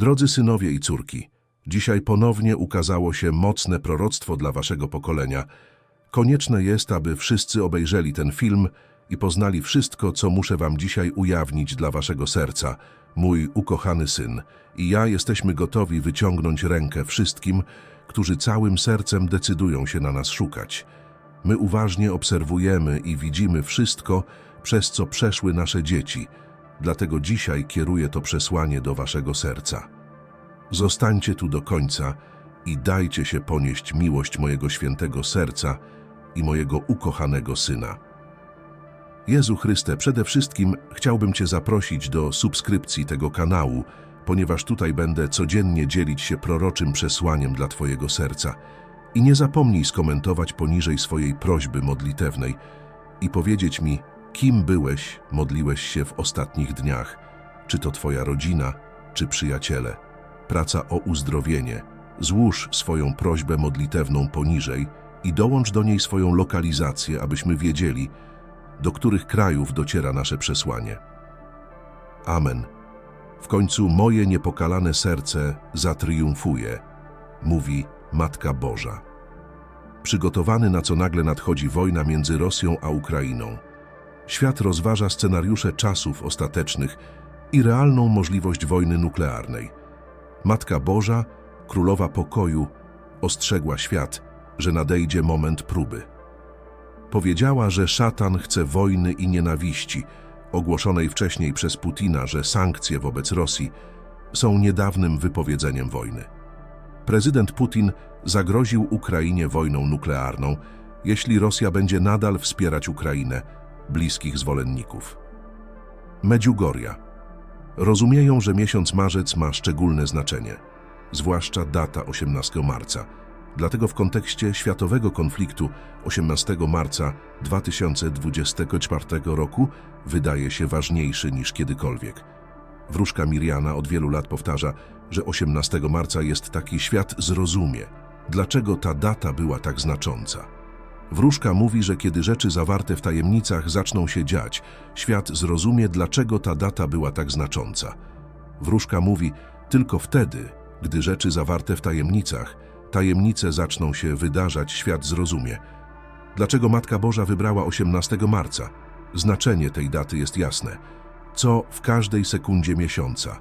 Drodzy synowie i córki, dzisiaj ponownie ukazało się mocne proroctwo dla waszego pokolenia. Konieczne jest, aby wszyscy obejrzeli ten film i poznali wszystko, co muszę wam dzisiaj ujawnić dla waszego serca. Mój ukochany syn i ja jesteśmy gotowi wyciągnąć rękę wszystkim, którzy całym sercem decydują się na nas szukać. My uważnie obserwujemy i widzimy wszystko, przez co przeszły nasze dzieci. Dlatego dzisiaj kieruję to przesłanie do waszego serca. Zostańcie tu do końca i dajcie się ponieść miłość mojego świętego serca i mojego ukochanego syna. Jezu Chryste, przede wszystkim chciałbym Cię zaprosić do subskrypcji tego kanału, ponieważ tutaj będę codziennie dzielić się proroczym przesłaniem dla Twojego serca. I nie zapomnij skomentować poniżej swojej prośby modlitewnej i powiedzieć mi, kim byłeś, modliłeś się w ostatnich dniach, czy to Twoja rodzina, czy przyjaciele. Praca o uzdrowienie. Złóż swoją prośbę modlitewną poniżej i dołącz do niej swoją lokalizację, abyśmy wiedzieli, do których krajów dociera nasze przesłanie. Amen. W końcu moje niepokalane serce zatriumfuje, mówi Matka Boża. Przygotowany na co nagle nadchodzi wojna między Rosją a Ukrainą. Świat rozważa scenariusze czasów ostatecznych i realną możliwość wojny nuklearnej. Matka Boża, Królowa Pokoju, ostrzegła świat, że nadejdzie moment próby. Powiedziała, że szatan chce wojny i nienawiści, ogłoszonej wcześniej przez Putina, że sankcje wobec Rosji są niedawnym wypowiedzeniem wojny. Prezydent Putin zagroził Ukrainie wojną nuklearną, jeśli Rosja będzie nadal wspierać Ukrainę, bliskich zwolenników. Medjugorja. Rozumieją, że miesiąc marzec ma szczególne znaczenie, zwłaszcza data 18 marca. Dlatego w kontekście światowego konfliktu 18 marca 2024 roku wydaje się ważniejszy niż kiedykolwiek. Wróżka Miriana od wielu lat powtarza, że 18 marca jest taki świat zrozumie, dlaczego ta data była tak znacząca. Wróżka mówi, że kiedy rzeczy zawarte w tajemnicach zaczną się dziać, świat zrozumie, dlaczego ta data była tak znacząca. Wróżka mówi, tylko wtedy, gdy rzeczy zawarte w tajemnicach, tajemnice zaczną się wydarzać, świat zrozumie. Dlaczego Matka Boża wybrała 18 marca? Znaczenie tej daty jest jasne. Co w każdej sekundzie miesiąca?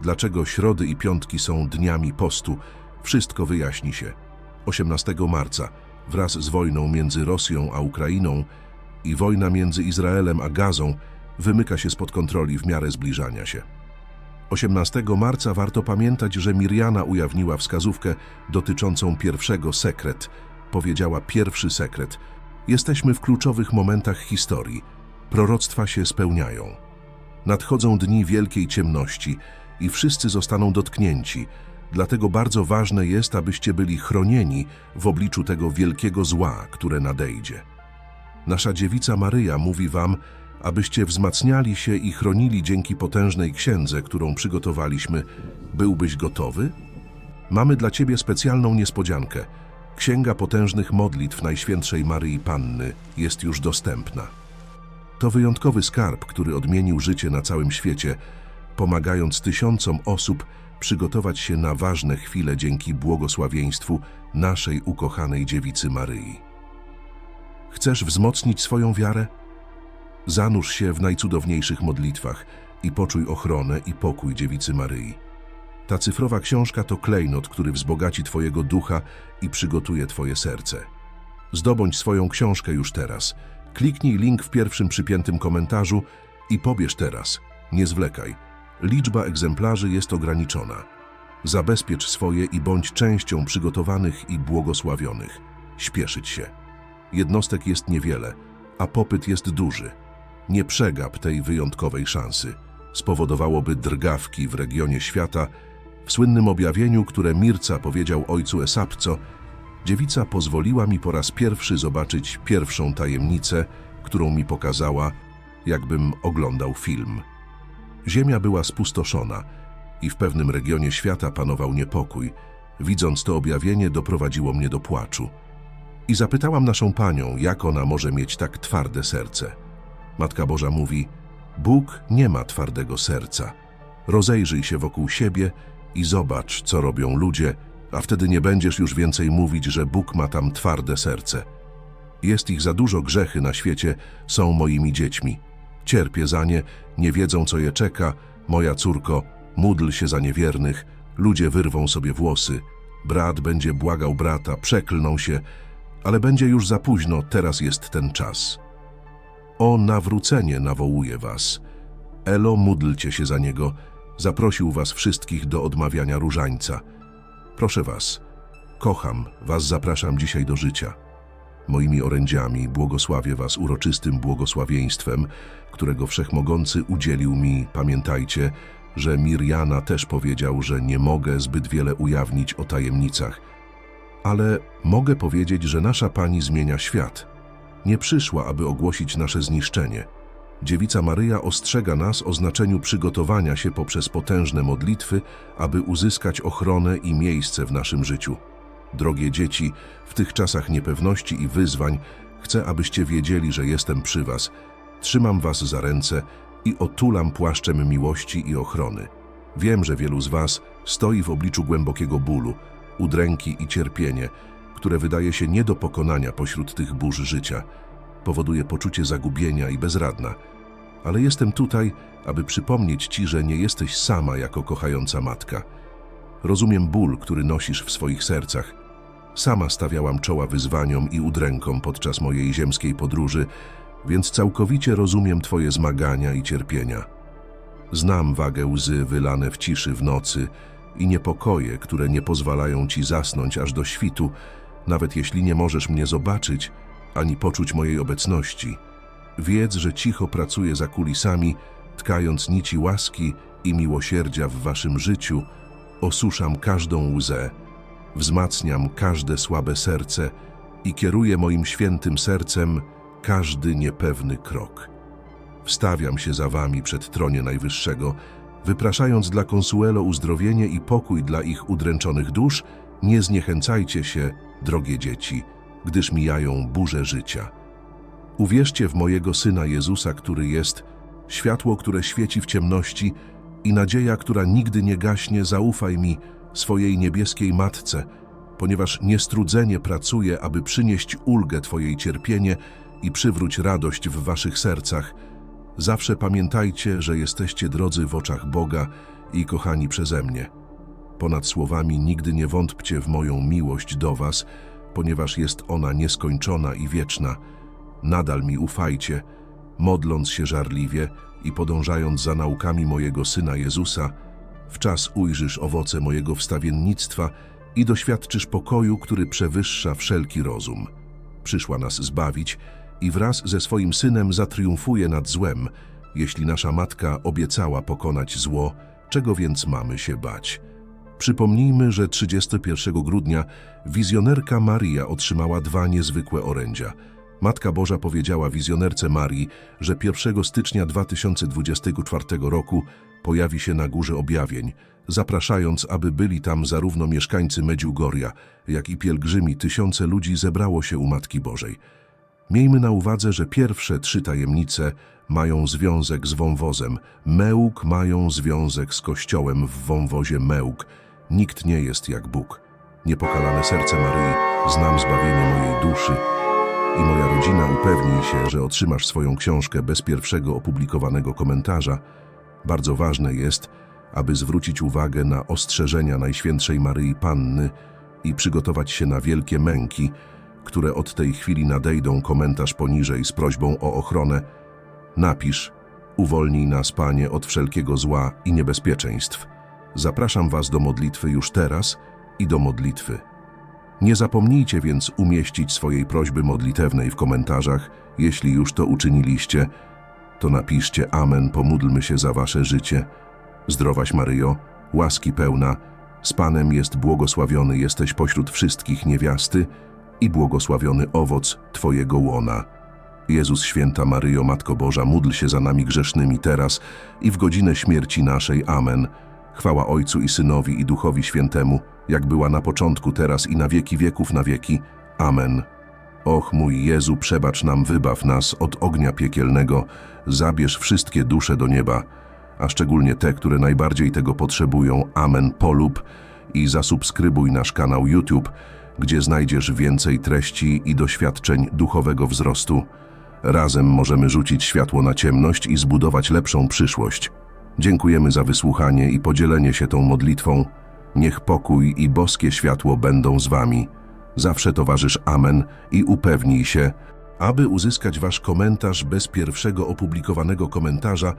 Dlaczego środy i piątki są dniami postu? Wszystko wyjaśni się. 18 marca, wraz z wojną między Rosją a Ukrainą i wojna między Izraelem a Gazą, wymyka się spod kontroli w miarę zbliżania się. 18 marca warto pamiętać, że Miriana ujawniła wskazówkę dotyczącą pierwszego sekret. Powiedziała pierwszy sekret. Jesteśmy w kluczowych momentach historii. Proroctwa się spełniają. Nadchodzą dni wielkiej ciemności i wszyscy zostaną dotknięci. Dlatego bardzo ważne jest, abyście byli chronieni w obliczu tego wielkiego zła, które nadejdzie. Nasza dziewica Maryja mówi wam, abyście wzmacniali się i chronili dzięki potężnej księdze, którą przygotowaliśmy. Byłbyś gotowy? Mamy dla ciebie specjalną niespodziankę. Księga potężnych modlitw Najświętszej Maryi Panny jest już dostępna. To wyjątkowy skarb, który odmienił życie na całym świecie, pomagając tysiącom osób przygotować się na ważne chwile dzięki błogosławieństwu naszej ukochanej dziewicy Maryi. Chcesz wzmocnić swoją wiarę? Zanurz się w najcudowniejszych modlitwach i poczuj ochronę i pokój dziewicy Maryi. Ta cyfrowa książka to klejnot, który wzbogaci Twojego ducha i przygotuje Twoje serce. Zdobądź swoją książkę już teraz. Kliknij link w pierwszym przypiętym komentarzu i pobierz teraz. Nie zwlekaj. Liczba egzemplarzy jest ograniczona. Zabezpiecz swoje i bądź częścią przygotowanych i błogosławionych. Śpieszyć się. Jednostek jest niewiele, a popyt jest duży. Nie przegap tej wyjątkowej szansy. Spowodowałoby drgawki w regionie świata. W słynnym objawieniu, które Mirca powiedział ojcu Esapco, dziewica pozwoliła mi po raz pierwszy zobaczyć pierwszą tajemnicę, którą mi pokazała, jakbym oglądał film. Ziemia była spustoszona i w pewnym regionie świata panował niepokój. Widząc to objawienie, doprowadziło mnie do płaczu. I zapytałam naszą panią, jak ona może mieć tak twarde serce. Matka Boża mówi: Bóg nie ma twardego serca. Rozejrzyj się wokół siebie i zobacz, co robią ludzie, a wtedy nie będziesz już więcej mówić, że Bóg ma tam twarde serce. Jest ich za dużo grzechy na świecie, są moimi dziećmi. Cierpię za nie, nie wiedzą, co je czeka. Moja córko, módl się za niewiernych, ludzie wyrwą sobie włosy. Brat będzie błagał brata, przeklną się, ale będzie już za późno, teraz jest ten czas. O nawrócenie nawołuje was. Elo, módlcie się za niego. Zaprosił was wszystkich do odmawiania różańca. Proszę was, kocham, was zapraszam dzisiaj do życia. Moimi orędziami błogosławię was uroczystym błogosławieństwem, którego Wszechmogący udzielił mi. Pamiętajcie, że Mirjana też powiedział, że nie mogę zbyt wiele ujawnić o tajemnicach. Ale mogę powiedzieć, że nasza Pani zmienia świat. Nie przyszła, aby ogłosić nasze zniszczenie. Dziewica Maryja ostrzega nas o znaczeniu przygotowania się poprzez potężne modlitwy, aby uzyskać ochronę i miejsce w naszym życiu. Drogie dzieci, w tych czasach niepewności i wyzwań chcę, abyście wiedzieli, że jestem przy was. Trzymam was za ręce i otulam płaszczem miłości i ochrony. Wiem, że wielu z was stoi w obliczu głębokiego bólu, udręki i cierpienie, które wydaje się nie do pokonania pośród tych burz życia. Powoduje poczucie zagubienia i bezradna. Ale jestem tutaj, aby przypomnieć ci, że nie jesteś sama jako kochająca matka. Rozumiem ból, który nosisz w swoich sercach. Sama stawiałam czoła wyzwaniom i udrękom podczas mojej ziemskiej podróży, więc całkowicie rozumiem Twoje zmagania i cierpienia. Znam wagę łzy wylane w ciszy w nocy i niepokoje, które nie pozwalają Ci zasnąć aż do świtu, nawet jeśli nie możesz mnie zobaczyć ani poczuć mojej obecności. Wiedz, że cicho pracuję za kulisami, tkając nici łaski i miłosierdzia w Waszym życiu, osuszam każdą łzę, wzmacniam każde słabe serce i kieruję moim świętym sercem każdy niepewny krok. Wstawiam się za wami przed tronie Najwyższego, wypraszając dla Konsuelo uzdrowienie i pokój dla ich udręczonych dusz, nie zniechęcajcie się, drogie dzieci, gdyż mijają burze życia. Uwierzcie w mojego Syna Jezusa, który jest światło, które świeci w ciemności i nadzieja, która nigdy nie gaśnie, zaufaj mi, swojej niebieskiej Matce, ponieważ niestrudzenie pracuje, aby przynieść ulgę Twojej cierpienie i przywróć radość w Waszych sercach. Zawsze pamiętajcie, że jesteście drodzy w oczach Boga i kochani przeze mnie. Ponad słowami nigdy nie wątpcie w moją miłość do Was, ponieważ jest ona nieskończona i wieczna. Nadal mi ufajcie, modląc się żarliwie i podążając za naukami mojego Syna Jezusa, w czas ujrzysz owoce mojego wstawiennictwa i doświadczysz pokoju, który przewyższa wszelki rozum. Przyszła nas zbawić i wraz ze swoim Synem zatriumfuje nad złem, jeśli nasza Matka obiecała pokonać zło, czego więc mamy się bać? Przypomnijmy, że 31 grudnia wizjonerka Maria otrzymała dwa niezwykłe orędzia. Matka Boża powiedziała wizjonerce Marii, że 1 stycznia 2024 roku pojawi się na Górze Objawień, zapraszając, aby byli tam zarówno mieszkańcy Medjugorja, jak i pielgrzymi. Tysiące ludzi zebrało się u Matki Bożej. Miejmy na uwadze, że pierwsze trzy tajemnice mają związek z wąwozem. Mełk mają związek z Kościołem w wąwozie Mełk. Nikt nie jest jak Bóg. Niepokalane serce Maryi, znam zbawienie mojej duszy i moja rodzina upewnij się, że otrzymasz swoją książkę bez pierwszego opublikowanego komentarza. Bardzo ważne jest, aby zwrócić uwagę na ostrzeżenia Najświętszej Maryi Panny i przygotować się na wielkie męki, które od tej chwili nadejdą komentarz poniżej z prośbą o ochronę. Napisz, uwolnij nas, Panie, od wszelkiego zła i niebezpieczeństw. Zapraszam Was do modlitwy już teraz i do modlitwy. Nie zapomnijcie więc umieścić swojej prośby modlitewnej w komentarzach. Jeśli już to uczyniliście, to napiszcie Amen, pomódlmy się za Wasze życie. Zdrowaś Maryjo, łaski pełna, z Panem jest błogosławiony jesteś pośród wszystkich niewiasty i błogosławiony owoc Twojego łona. Jezus święta Maryjo, Matko Boża, módl się za nami grzesznymi teraz i w godzinę śmierci naszej. Amen. Chwała Ojcu i Synowi i Duchowi Świętemu, jak była na początku, teraz i na wieki wieków na wieki. Amen. Och mój Jezu, przebacz nam, wybaw nas od ognia piekielnego, zabierz wszystkie dusze do nieba, a szczególnie te, które najbardziej tego potrzebują. Amen. Polub i zasubskrybuj nasz kanał YouTube, gdzie znajdziesz więcej treści i doświadczeń duchowego wzrostu. Razem możemy rzucić światło na ciemność i zbudować lepszą przyszłość. Dziękujemy za wysłuchanie i podzielenie się tą modlitwą. Niech pokój i boskie światło będą z wami. Zawsze towarzysz Amen i upewnij się, aby uzyskać wasz komentarz bez pierwszego opublikowanego komentarza,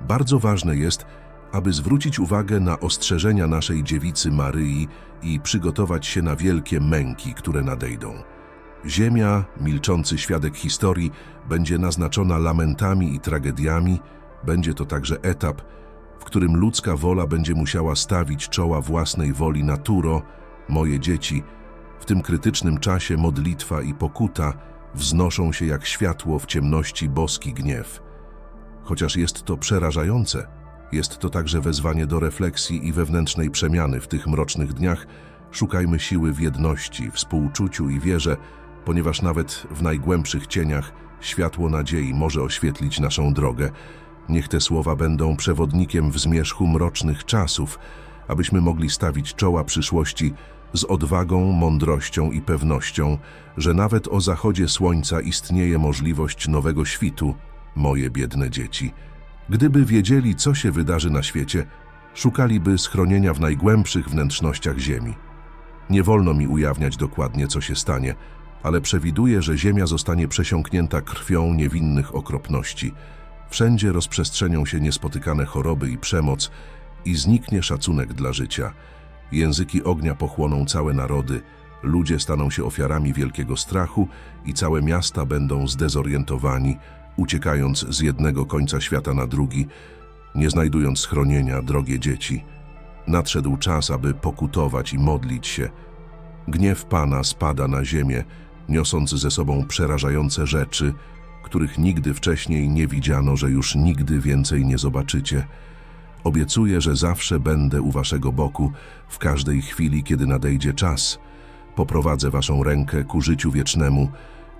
bardzo ważne jest, aby zwrócić uwagę na ostrzeżenia naszej dziewicy Maryi i przygotować się na wielkie męki, które nadejdą. Ziemia, milczący świadek historii, będzie naznaczona lamentami i tragediami, będzie to także etap, w którym ludzka wola będzie musiała stawić czoła własnej woli naturo, moje dzieci. W tym krytycznym czasie modlitwa i pokuta wznoszą się jak światło w ciemności boski gniew. Chociaż jest to przerażające, jest to także wezwanie do refleksji i wewnętrznej przemiany w tych mrocznych dniach. Szukajmy siły w jedności, współczuciu i wierze, ponieważ nawet w najgłębszych cieniach światło nadziei może oświetlić naszą drogę. Niech te słowa będą przewodnikiem w zmierzchu mrocznych czasów, abyśmy mogli stawić czoła przyszłości z odwagą, mądrością i pewnością, że nawet o zachodzie słońca istnieje możliwość nowego świtu, moje biedne dzieci. Gdyby wiedzieli, co się wydarzy na świecie, szukaliby schronienia w najgłębszych wnętrznościach ziemi. Nie wolno mi ujawniać dokładnie, co się stanie, ale przewiduję, że ziemia zostanie przesiąknięta krwią niewinnych okropności. Wszędzie rozprzestrzenią się niespotykane choroby i przemoc i zniknie szacunek dla życia. Języki ognia pochłoną całe narody, ludzie staną się ofiarami wielkiego strachu i całe miasta będą zdezorientowani, uciekając z jednego końca świata na drugi, nie znajdując schronienia, drogie dzieci. Nadszedł czas, aby pokutować i modlić się. Gniew Pana spada na ziemię, niosąc ze sobą przerażające rzeczy, których nigdy wcześniej nie widziano, że już nigdy więcej nie zobaczycie. Obiecuję, że zawsze będę u waszego boku w każdej chwili, kiedy nadejdzie czas. Poprowadzę waszą rękę ku życiu wiecznemu,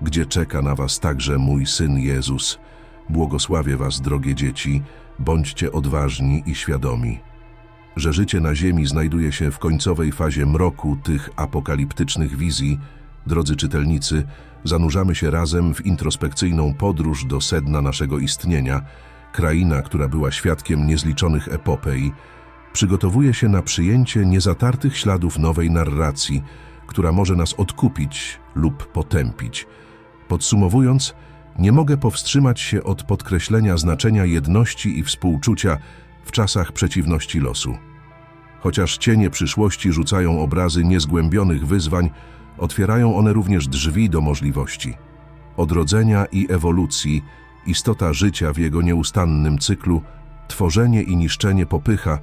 gdzie czeka na was także mój Syn Jezus. Błogosławię was, drogie dzieci, bądźcie odważni i świadomi, że życie na ziemi znajduje się w końcowej fazie mroku tych apokaliptycznych wizji. Drodzy czytelnicy, zanurzamy się razem w introspekcyjną podróż do sedna naszego istnienia. Kraina, która była świadkiem niezliczonych epopei, przygotowuje się na przyjęcie niezatartych śladów nowej narracji, która może nas odkupić lub potępić. Podsumowując, nie mogę powstrzymać się od podkreślenia znaczenia jedności i współczucia w czasach przeciwności losu. Chociaż cienie przyszłości rzucają obrazy niezgłębionych wyzwań, otwierają one również drzwi do możliwości. Odrodzenia i ewolucji, istota życia w jego nieustannym cyklu, tworzenie i niszczenie popycha,